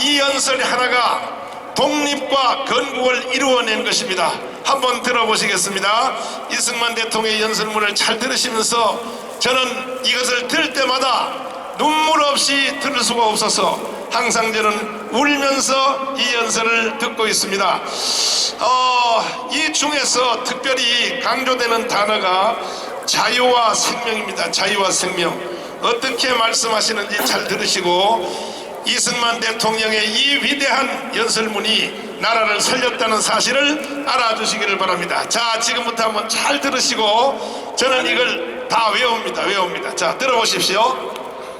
이 연설 하나가 독립과 건국을 이루어낸 것입니다. 한번 들어보시겠습니다. 이승만 대통령의 연설문을 잘 들으시면서 저는 이것을 들을 때마다 눈물 없이 들을 수가 없어서 항상 저는 울면서 이 연설을 듣고 있습니다. 어, 이 중에서 특별히 강조되는 단어가 자유와 생명입니다. 자유와 생명. 어떻게 말씀하시는지 잘 들으시고 이승만 대통령의 이 위대한 연설문이 나라를 살렸다는 사실을 알아주시기를 바랍니다. 자, 지금부터 한번 잘 들으시고 저는 이걸 다 외웁니다. 외웁니다. 자, 들어보십시오.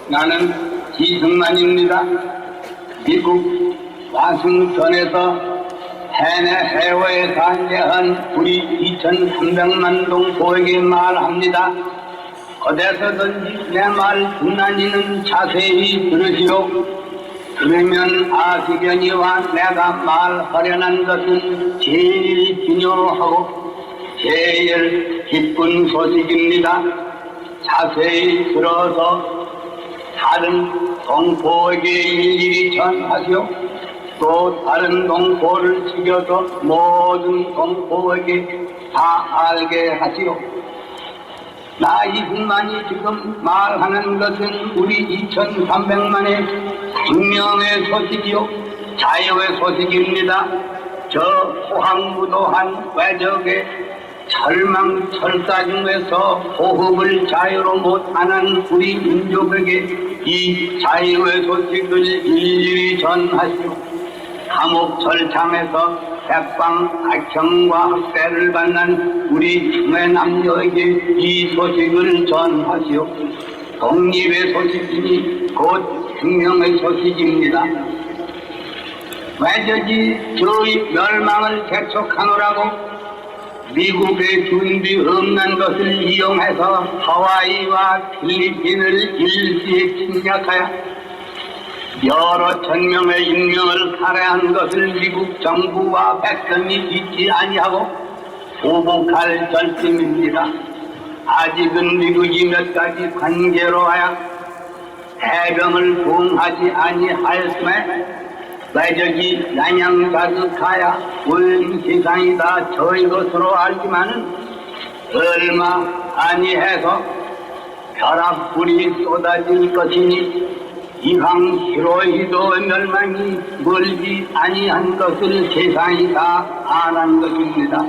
나는 이승만입니다. 미국 와싱턴에서 해내 해외에 산재한 우리 2,300만 동포에게 말합니다. 어디서든지 내말 듣나니는 자세히 들으시오. 그러면 아시려니와 내가 말하려는 것은 제일 중요하고 제일 기쁜 소식입니다. 자세히 들어서 다른 동포에게 일일이 전하시오. 또 다른 동포를 죽여서 모든 동포에게 다 알게 하시오. 나 이승만이 지금 말하는 것은 우리 2,300만의 생명의 소식이요. 자유의 소식입니다. 저 호황무도한 외적의 철망철사 중에서 호흡을 자유로 못하는 우리 민족에게 이 자유의 소식을 일일이 전하시오. 감옥 철창에서 백방 악형과 학대를 받는 우리 중의 남녀에게 이 소식을 전하시오. 독립의 소식이니 곧 생명의 소식입니다. 외적이 저의 멸망을 재촉하노라고 미국의 준비 없는 것을 이용해서 하와이와 필리핀을 일시에 침략하여 여러 천 명의 인명을 살해한 것을 미국 정부와 백성이 잊지 아니하고 보복할 절심입니다. 아직은 미국이 몇 가지 관계로 하여 해병을 봉하지 아니하였음에 외적이 양양 가득하여 온 세상이 다 저희 것으로 알지만은 얼마 아니해서 벼락불이 쏟아질 것이니 이방 히로히도 멸망이 멀지 아니한 것을 세상이 다 아는 것입니다.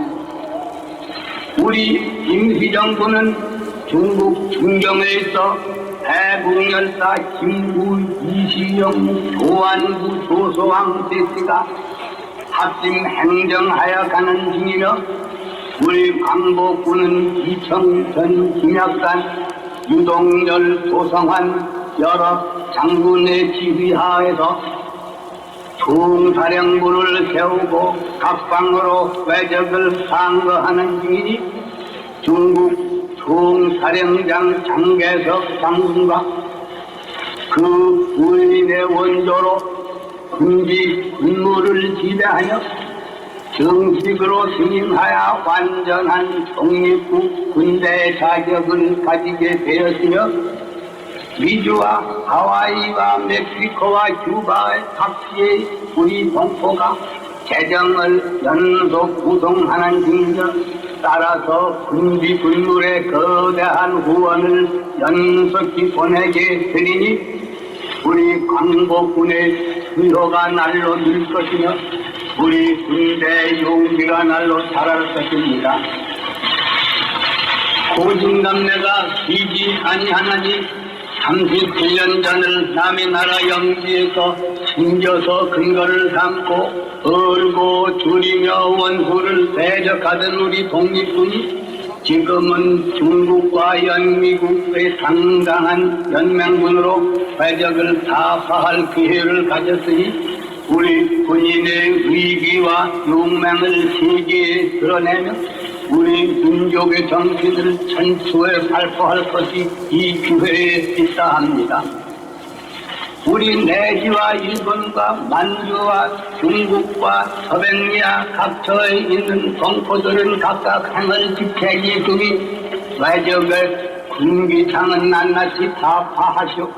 우리 임시정부는 중국 중경에 있어 대국열사 김구 이시영 조안구 조소왕 대씨가 합심 행정하여 가는 중이며 우리 광복군은 이청전 김약산 유동열 조성환 여러 장군의 지휘하에서 총사령부를 세우고 각방으로 외적을 상거하는 중이니 중국 총사령장 장계석 장군과 그 부인의 원조로 군지 군무를 지배하여 정식으로 승인하여 완전한 독립국 군대 자격을 가지게 되었으며 미주와 하와이와 멕시코와 휴바의 각지의 우리 동포가 재정을 연속 구성하는 중이며 따라서 군비 군물의 거대한 후원을 연속히 보내게 되리니 우리 광복군의 수요가 날로 늘 것이며 우리 군대의 용기가 날로 자랄 것입니다. 고진감래가 비지 아니하나니 37년 전을 남의 나라 영지에서 숨겨서 근거를 삼고 얼고 줄이며 원수를 대적하던 우리 독립군이 지금은 중국과 연미국의 당당한 연맹군으로 배적을 타파할 기회를 가졌으니 우리 군인의 위기와 용맹을 세계에 드러내며 우리 민족의 정신을 천수에 발표할 것이 이 기회에 있다 합니다. 우리 내시와 일본과 만주와 중국과 서백리아 각처에 있는 동포들은 각각 행을 지켜기 중이 외적의 군기창은 낱낱이 다 파하시오.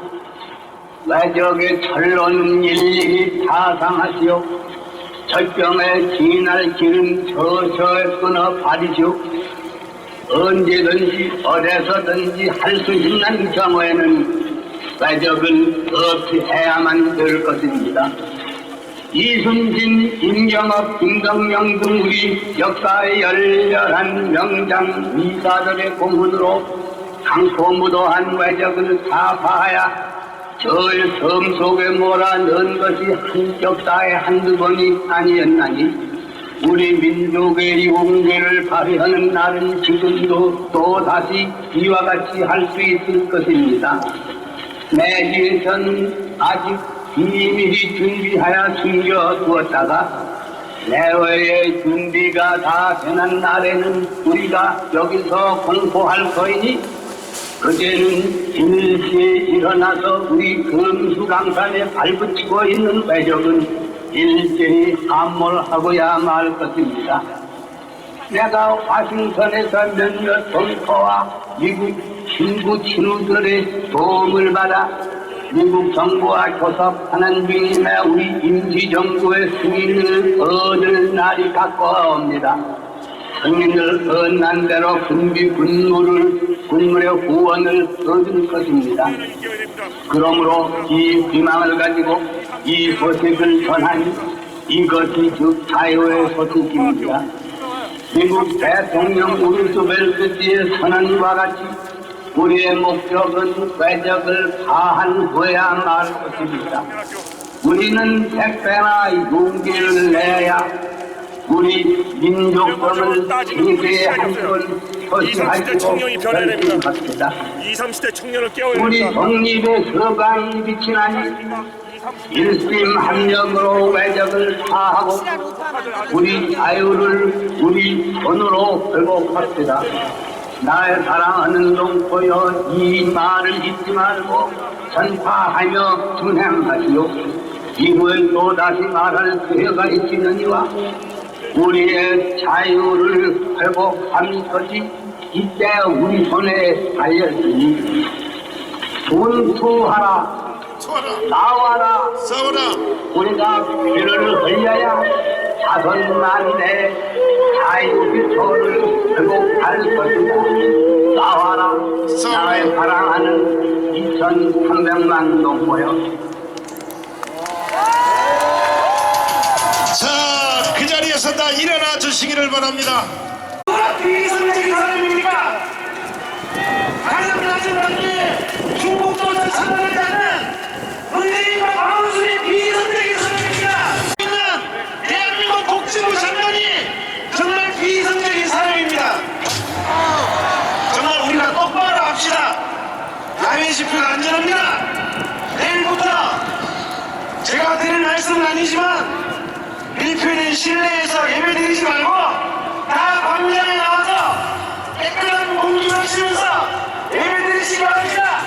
외적의 철로는 일일이 타상하시오 절병에 지날 길은 서서히 끊어 버리시오 언제든지 어디서든지 할 수 있는 경우에는 외적은 없이 해야만 될 것입니다. 이순신, 임경업, 김덕영 등 우리 역사의 열렬한 명장 미사들의 공훈으로 강포무도한 외적을 타파하여 저섬 속에 몰아넣은 것이 한 역사의 한두 번이 아니었나니 우리 민족의 용기를 발휘하는 날은 지금도 또다시 이와 같이 할 수 있을 것입니다. 내지에선 아직 비밀히 준비하여 숨겨두었다가 내외의 준비가 다 되는 날에는 우리가 여기서 공포할 터이니 그제는 일시에 일어나서 우리 금수강산에 발붙이고 있는 외적은 일제히 함몰하고야 말 것입니다. 내가 와싱턴에서 몇몇 동포와 미국 친구 친구들의 도움을 받아 미국 정부와 교섭하는 중임에 우리 임시정부의 승인을 얻을 날이 가까워옵니다. 승인을 얻는 대로 군비 군무를 군물의 후원을 얻을 것입니다. 그러므로 이 비망을 가지고 이 소식을 전하니 이것이 즉 자유의 소식입니다. 미국 대통령 우르스벨트지의 선언과 같이 우리의 목적은 외적을 파한 후에야 말 것입니다. 우리는 택배나 용기를 내야 우리 민족성을 세계의 한번 서시하시고 청년이 변해야 됩니다. 결심합니다. 20, 30대 청년을 깨워야 우리 됩니다. 독립의 서방이 비치나니 일심 함령으로 외적을 파하고 우리 자유를 우리 손으로 회복합시다. 나의 사랑하는 동포여 이 말을 잊지 말고 전파하며 준행하시오. 이후에 또다시 말할 기회가 있으려니와 우리의 자유를 회복하는 것이 이때 우리 손에 달렸으니 분투하라 투하라 나와라 싸워라. 우리가 귀를 흘려야 자손만대 자유기초를 회복할 것이다. 나와라 나의 사랑하는 2,300만 동포여 자 그 자리에서 다 일어나 주시기를 바랍니다. 중국도를 선언했다는 문재인과 박원순이 비선적인 사람입니다. 있 일필이 실내에서 예배 드리지 말고 다 광장에 나와서 깨끗한 공기를 쉬면서 예배 드리시기 바랍니다.